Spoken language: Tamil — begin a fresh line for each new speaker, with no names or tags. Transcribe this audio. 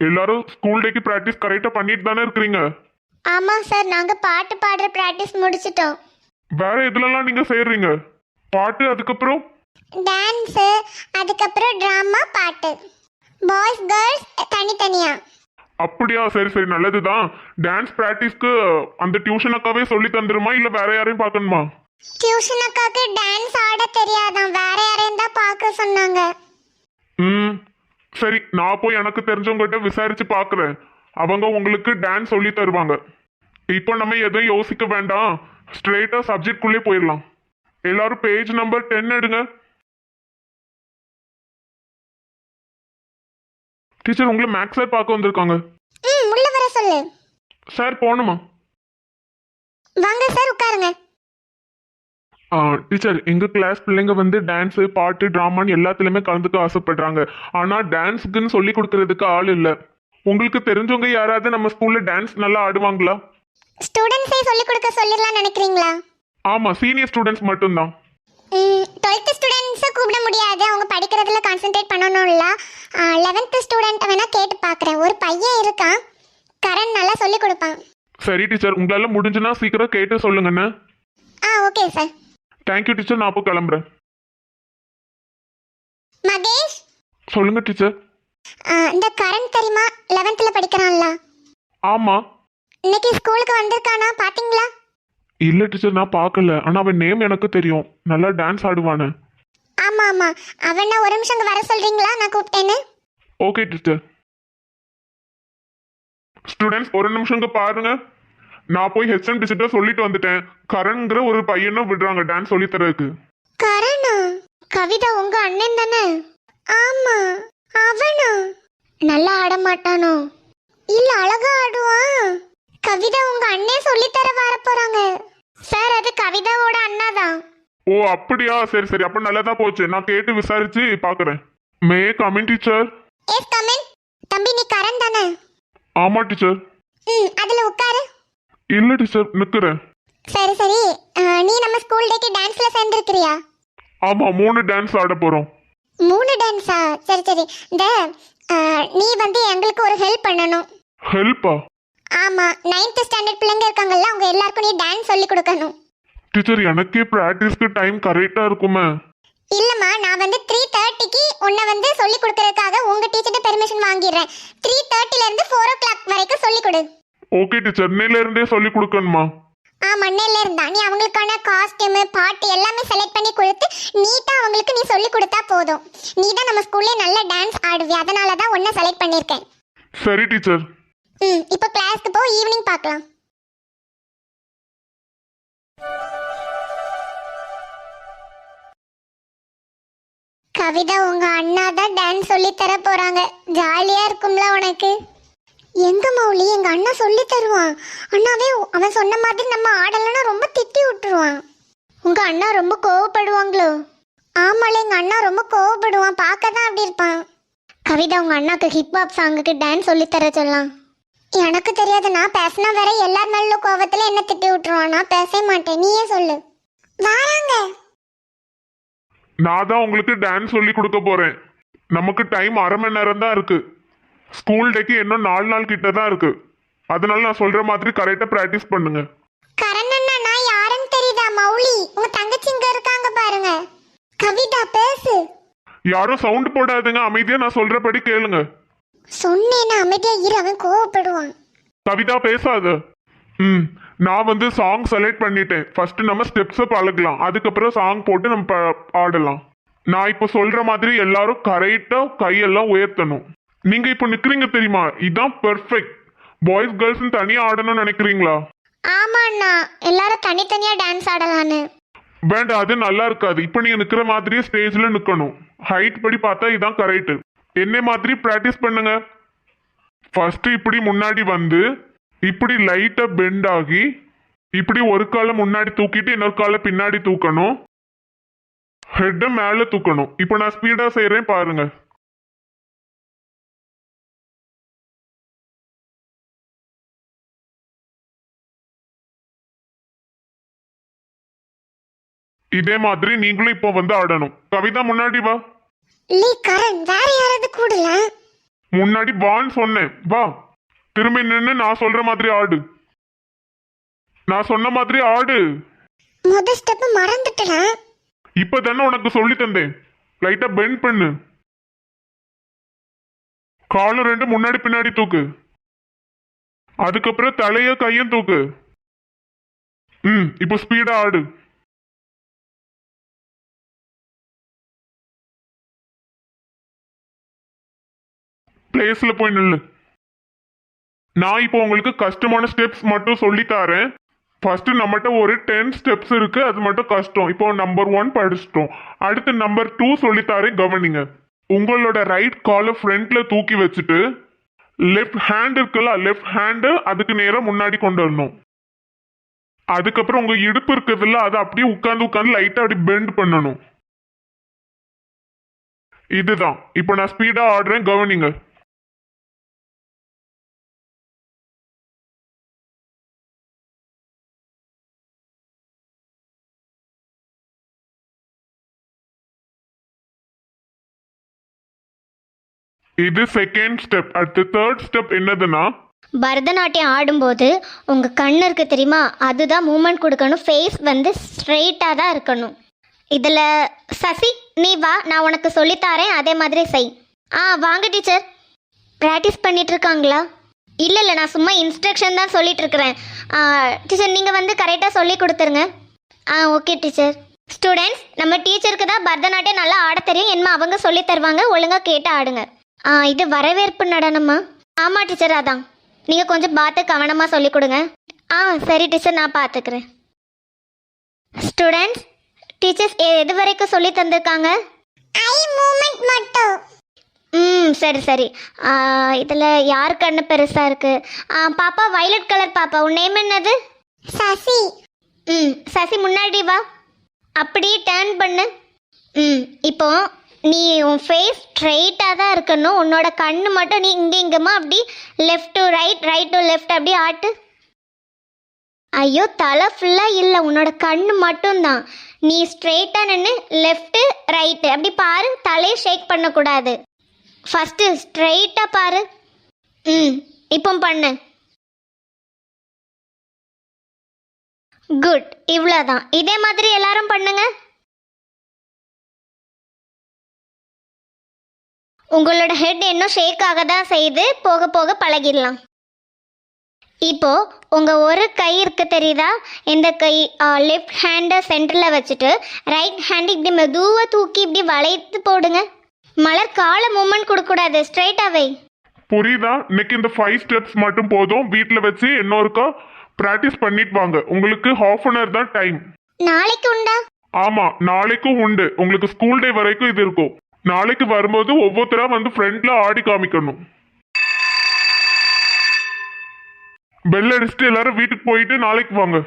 எல்லாரும் ஸ்கூல் டேக்கு ப்ராக்டிஸ் கரெக்டா பண்ணிட்டு தானே இருக்கிறீங்க?
ஆமாம் சார் நாங்கள் பாட்டு பாடுற ப்ராக்டிஸ் முடிச்சிட்டோம்.
வேற எதுலலாம் நீங்க செய்றீங்க? பாட்டு அதுக்கப்புறம்?
டான்ஸு அதுக்கப்புறம் ட்ராமா பாட்டு. பாய்ஸ் கேர்ள்ஸ் தனித்தனியாக
அப்படியா சரி சரி நல்லதுதான். டான்ஸ் ப்ராக்டிஸ்க்கு அந்த டியூஷன் அக்காவே சொல்லி தந்துருமா இல்ல வேற யாரையும் பார்க்கணுமா?
டியூஷன் அக்காவுக்கு டான்ஸ் ஆட தெரியாதான். வேற யாரையும் தான் பார்க்க சொன்னாங்க.
ம். சரி நான் போய் எனக்கு தெரிஞ்சவங்ககிட்ட விசாரிச்சு பார்க்குறேன் அவங்க உங்களுக்கு டான்ஸ் சொல்லி தருவாங்க. இப்போ நம்ம எதுவும் யோசிக்க வேண்டாம். ஸ்ட்ரெயிட்டா சப்ஜெக்ட்குள்ளே போயிடலாம். எல்லாரும் பேஜ் நம்பர் டென் எடுங்க. டீச்சர் உங்களை மேக்ஸ் சார் பார்க்க வந்திருக்காங்க.
ம் உள்ள வர சொல்லு.
சார் போகணுமா?
வாங்க சார் உட்காருங்க.
டீச்சர் எங்க கிளாஸ் பிள்ளைங்க வந்து டான்ஸ் பாட்டு டிராமான்னு எல்லாத்துலயுமே கலந்துக்க ஆசைப்படுறாங்க. ஆனா டான்ஸுக்குன்னு சொல்லி கொடுக்கறதுக்கு ஆள் இல்ல. உங்களுக்கு தெரிஞ்சவங்க யாராவது நம்ம ஸ்கூல்ல டான்ஸ் நல்லா ஆடுவாங்களா?
ஸ்டூடெண்ட்ஸே சொல்லிக் கொடுக்க சொல்லிடலாம் நினைக்கிறீங்களா?
ஆமா சீனியர் ஸ்டூடெண்ட்ஸ் மட்டும்தான்.
டுவெல்த்து ஸ்டூடெண்ட்ஸை கூப்பிட முடியாது. அவங்க படிக்கிறதுல கான்சென்ட்ரேட் பண்ணணும்ல லெவன்த்து ஸ்டூடெண்ட் வேணா கேட்டு பார்க்குறேன் ஒரு பையன் இருக்கான். கரண் நல்லா சொல்லிக் கொடுப்பான்.
சரி டீச்சர் உங்களால முடிஞ்சுனா சீக்கிரம் கேட்டு சொல்லுங்கண்ணே.
ஆ okay sir
thank you teacher நான் அப்போ கிளம்புறேன்.
மகேஷ்?
சொல்லுங்க டீச்சர்
இந்த கரண் தெரியுமா? லெவன்த்தில் படிக்கிறான்ல.
ஆமா.
இன்னைக்கு ஸ்கூலுக்கு வந்திருக்கானா? பாத்தீங்களா?
இல்ல டீச்சர் நான் பார்க்கல ஆனா அவன் நேம் எனக்கு தெரியும். நல்லா டான்ஸ் ஆடுவானு.
ஆமா ஆமா. அவனை ஒரு நிமிஷம் வர சொல்றீங்களா? நான் கூப்பிட்டேன்னு.
ஓகே டீச்சர் ஸ்டூடெண்ட்ஸ் ஒரு நிமிஷம் பாருங்க. நான் போய் ஹெச்எம் டீச்சர்ட்ட சொல்லிட்டு வந்துட்டேன். கரண்ங்கிற ஒரு பையனை விடுறாங்க டான்ஸ் சொல்லி தரதுக்கு
கரணா கவிதா உங்க அண்ணன் தானே? ஆமா அவனா? நல்லா ஆட மாட்டானோ இல்ல அழகா ஆடுவான் கவிதா உங்க அண்ணன் சொல்லித்தர வர போறாங்க. சார் அது கவிதாவோட அண்ணா தான்
ஓ அப்படியா? சரி சரி. அப்ப நல்லா தான் போச்சு. நான் கேட்டு விசாரிச்சு பாக்குறேன். May coming teacher
yes come in தம்பி நீ கரண் தானே?
ஆமா டீச்சர்
ம் அதுல உட்காரு.
இல்ல டீச்சர் நிக்கிறேன்.
சரி சரி. நீ நம்ம ஸ்கூல் டேக்கு டான்ஸ்ல சேர்ந்துருக்கிறியா?
ஆமா மூணு டான்ஸ் ஆட போறோம்.
மூணு டான்ஸா சரி சரி. இந்த நீ வந்து எங்களுக்கு ஒரு ஹெல்ப் பண்ணணும்.
ஹெல்ப்பா
ஆமா நைன்த் ஸ்டாண்டர்ட் பிள்ளைங்க இருக்காங்கல்ல அவங்க எல்லாருக்கும் நீ டான்ஸ் சொல்லி கொடுக்கணும்.
டீச்சர் எனக்கே ப்ராக்டிஸ்க்கு டைம் கரெக்டா இருக்குமே.
இல்லம்மா நான் வந்து த்ரீ தேர்ட்டிக்கு உன்னை வந்து சொல்லி கொடுக்கறதுக்காக உங்க டீச்சர்ட்ட பெர்மிஷன் வாங்கிடுறேன். த்ரீ தேர்ட்டில இருந்து ஃபோர் ஓ கிளாக் வரைக்கும் சொல்லி கொடு.
ஓகே டீச்சர் இன்னையில இருந்தே சொல்லி கொடுக்கணுமா?
ஆ மண்ணையில இருந்தா நீ அவங்களுக்கான காஸ்டியூமு பாட்டு எல்லாமே செலக்ட் பண்ணி கொடுத்து நீட்டா அவங்களுக்கு நீ சொல்லி கொடுத்தா போதும். நீ தான் நம்ம ஸ்கூல்லே நல்ல டான்ஸ் ஆடுவி அதனால தான் உன்னை செலக்ட் பண்ணியிருக்கேன்.
சரி டீச்சர்
ம் இப்போ கிளாஸ்க்கு போ ஈவினிங் பார்க்கலாம். கவிதா உங்க அண்ணா தான் டான்ஸ் சொல்லி தர போறாங்க. ஜாலியா இருக்கும்ல உனக்கு? எங்க மௌலி? எங்க அண்ணா சொல்லி தருவான். அண்ணாவே அவன் சொன்ன மாதிரி நம்ம ஆடலைன்னா ரொம்ப திட்டி விட்டுருவான். உங்க அண்ணா ரொம்ப கோவப்படுவாங்களோ? ஆமால எங்க அண்ணா ரொம்ப கோவப்படுவான். பார்க்க தான் அப்படி இருப்பான். கவிதா உங்க அண்ணாக்கு ஹிப்ஹாப் சாங்குக்கு டான்ஸ் சொல்லி தர சொல்லலாம் எனக்கு தெரியாது. நான் பேசினா வேற எல்லார் மேல கோவத்துல என்ன திட்டி விட்டுருவான். நான் பேச மாட்டேன். நீயே சொல்லு. வாராங்க.
நான் தான் உங்களுக்கு டான்ஸ் சொல்லி கொடுக்க போறேன். நமக்கு டைம் அரை மணி நேரம் தான் இருக்கு. ஸ்கூல் டேக்கு இன்னும் நாலு நாள் கிட்ட தான் இருக்கு. அதனால நான் சொல்ற மாதிரி கரெக்டா ப்ராக்டிஸ் பண்ணுங்க.
கரணண்ணா நான் யாருன்னு தெரியுதா மௌலி? உங்க தங்கச்சி இங்க இருக்காங்க பாருங்க. கவிதா பேசு.
யாரும் சவுண்ட் போடாதுங்க அமைதியா நான் சொல்றபடி கேளுங்க.
சொன்னேன்னா அமைதியா இரு அவன் கோவப்படுவான்.
கவிதா பேசாத. ம் நான் வந்து சாங் செலக்ட் பண்ணிட்டேன். ஃபர்ஸ்ட் நம்ம ஸ்டெப்ஸை பழகலாம். அதுக்கப்புறம் சாங் போட்டு நம்ம ப- ஆடலாம் நான் இப்போ சொல்ற மாதிரி எல்லாரும் கரெக்டா கையெல்லாம் உயர்த்தணும். நீங்க இப்போ நிக்கிறீங்க தெரியுமா? இதான் பெர்ஃபெக்ட் பாய்ஸ் கேர்ள்ஸ் தனியா ஆடணும்னு நினைக்கிறீங்களா?
ஆமா அண்ணா எல்லாரும் தனித்தனியா டான்ஸ் ஆடலான்னு
வேண்டாம் அது நல்லா இருக்காது. இப்போ நீங்க நிக்கிற மாதிரியே ஸ்டேஜ்ல நிக்கணும். ஹைட் படி பார்த்தா இதான் கரெக்ட் என்ன மாதிரி ப்ராக்டிஸ் பண்ணுங்க. ஃபர்ஸ்ட் இப்படி முன்னாடி வந்து இப்படி லைட்டா பெண்ட் ஆகி இப்படி ஒரு காலை முன்னாடி தூக்கிட்டு இன்னொரு காலை பின்னாடி தூக்கணும். ஹெட்டை மேலே தூக்கணும். இப்போ நான் ஸ்பீடா செய்றேன் பாருங்க. இதே மாதிரி நீங்களும் இப்போ வந்து ஆடணும். கவிதா முன்னாடி வா.
லீ கரண் வேற யாராவது கூடல
முன்னாடி வான்னு சொன்னேன். வா. திரும்பி நின்று நான் சொல்ற மாதிரி ஆடு. நான் சொன்ன மாதிரி ஆடு.
முத ஸ்டெப் மறந்துட்டேன்
இப்ப தானே உனக்கு சொல்லி தந்தேன். லைட்டா பெண்ட் பண்ணு. காலும் ரெண்டு முன்னாடி பின்னாடி தூக்கு. அதுக்கப்புறம் தலைய கையும் தூக்கு. ம் இப்போ ஸ்பீடா ஆடு. பிளேஸ்ல போய் நில்லு. நான் இப்போ உங்களுக்கு கஷ்டமான ஸ்டெப்ஸ் மட்டும் சொல்லி தரேன். ஃபர்ஸ்ட் நம்மகிட்ட ஒரு டென் ஸ்டெப்ஸ் இருக்கு அது மட்டும் கஷ்டம். இப்போ நம்பர் ஒன் படிச்சிட்டோம். அடுத்து நம்பர் டூ சொல்லித்தாரேன் கவனிங்க. உங்களோட ரைட் காலை ஃப்ரண்ட்ல தூக்கி வச்சுட்டு லெஃப்ட் ஹேண்ட் இருக்குல்ல லெஃப்ட் ஹேண்டு அதுக்கு நேராக முன்னாடி கொண்டு வரணும். அதுக்கப்புறம் உங்க இடுப்பு இருக்குதுல்ல அதை அப்படியே உட்காந்து உட்காந்து லைட்டா அப்படி பெண்ட் பண்ணணும். இதுதான். இப்போ நான் ஸ்பீடா ஆடுறேன் கவனிங்க. இது செகண்ட் ஸ்டெப் அடுத்து தேர்ட் ஸ்டெப் என்னதுன்னா?
பரதநாட்டியம் ஆடும்போது உங்கள் கண் இருக்கு தெரியுமா? அதுதான் மூமெண்ட் கொடுக்கணும். ஃபேஸ் வந்து ஸ்ட்ரெயிட்டாக தான் இருக்கணும். இதில் சசி நீ வா நான் உனக்கு சொல்லித்தாரேன் அதே மாதிரி செய். ஆ வாங்க டீச்சர் ப்ராக்டிஸ் பண்ணிட்டு இருக்காங்களா? இல்லை இல்லை நான் சும்மா இன்ஸ்ட்ரக்ஷன் தான் சொல்லிட்டு இருக்கிறேன். டீச்சர் நீங்கள் வந்து கரெக்டாக சொல்லி கொடுத்துருங்க. ஆ ஓகே டீச்சர் ஸ்டூடெண்ட்ஸ் நம்ம டீச்சருக்கு தான் பரதநாட்டியம் நல்லா ஆட தெரியும். என்ன அவங்க சொல்லி தருவாங்க. ஒழுங்காக கேட்டு ஆடுங்க. ஆ இது வரவேற்பு நடனமா ஆமாம் டீச்சர் அதான். நீங்கள் கொஞ்சம் பார்த்து கவனமாக சொல்லிக் கொடுங்க. ஆ சரி டீச்சர் நான் பார்த்துக்கிறேன் ஸ்டூடெண்ட்ஸ் டீச்சர்ஸ் எது வரைக்கும் சொல்லி தந்திருக்காங்க?
ஐ மூமெண்ட் மட்டும்
ம் சரி சரி. இதில் யார் கண்ணு பெருசாக இருக்குது பாப்பா வயலட் கலர் பாப்பா. உன் நேம் என்னது?
சசி.
ம் சசி முன்னாடி வா. அப்படியே டேர்ன் பண்ணு. ம் இப்போ நீ உன் ஃபேஸ் ஸ்ட்ரைட்டாக தான் இருக்கணும். உன்னோட கண்ணு மட்டும் நீ இங்கே இங்கேமா அப்படி left to right right to left அப்படியே ஆட்டு. ஐயோ தலை ஃபுல்லாக இல்லை. உன்னோட கண்ணு மட்டும்தான். நீ ஸ்ட்ரெயிட்டாக நின்று லெஃப்ட்டு ரைட்டு அப்படி பாரு. தலையை ஷேக் பண்ணக்கூடாது. ஃபஸ்ட்டு ஸ்ட்ரெயிட்டாக பாரு. ம் இப்போ பண்ணு. குட் இவ்வளோதான் இதே மாதிரி எல்லாரும் பண்ணுங்கள் உங்களோட ஹெட் இன்னும் ஷேக் ஆக தான் செய்யுது. போக போக பழகிடலாம். இப்போ உங்க ஒரு கை இருக்கு தெரியுதா? இந்த கை லெஃப்ட் ஹேண்டை சென்டரில் வச்சுட்டு ரைட் ஹேண்ட் இப்படி மெதுவாக தூக்கி இப்படி வளைத்து போடுங்க. மலர் காலை மூமெண்ட் கொடுக்கக்கூடாது. ஸ்ட்ரைட்டாகவே
புரியுதா? இன்னைக்கு இந்த ஃபைவ் ஸ்டெப்ஸ் மட்டும் போதும். வீட்டில் வச்சு இன்னொருக்கா ப்ராக்டிஸ் பண்ணிட்டு வாங்க. உங்களுக்கு ஹாஃப் அன் ஹவர் தான் டைம்
நாளைக்கு உண்டா?
ஆமா நாளைக்கும் உண்டு. உங்களுக்கு ஸ்கூல் டே வரைக்கும் இது இருக்கும். நாளைக்கு வரும்போது ஒவ்வொருத்தரா வந்து ஃப்ரண்ட்ல ஆடி காமிக்கணும். பெல் அடிச்சுட்டு எல்லாரும் வீட்டுக்கு போயிட்டு நாளைக்கு வாங்க.